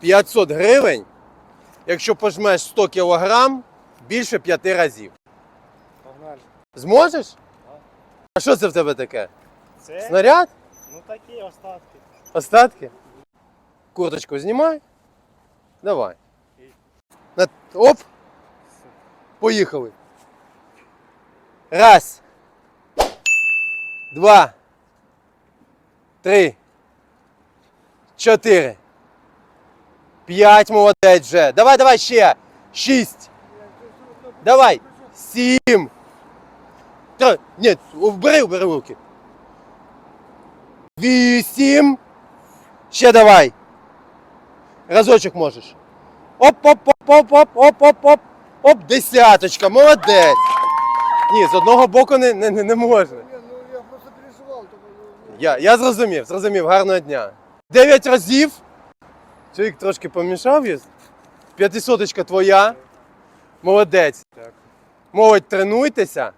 500 гривень, якщо пожмеш 100 кілограм більше 5 разів. Погнали. Зможеш? А що це в тебе таке? Це? Снаряд? Ну такі остатки. Остатки? Курточку знімай. Давай. На- Оп. Поїхали. Раз. Два. Три. Чотири. П'ять молодець вже. Давай, давай ще. Шість. Давай. Сім. Та, ні, вбери, вбери руки. Вісім. Ще давай. Разочок можеш. Оп, оп, оп, оп, оп, оп, оп, оп. Оп, десяточка, молодець. Ні, з одного боку не, не, не, можна. Ну я просто переживал. Только, ну, Я, я зрозумів, зрозумів, гарного дня. Дев'ять разів. Чоловік трошки помішав є. П'ятисоточка твоя. Молодець. Так. Молодь, тренуйтеся.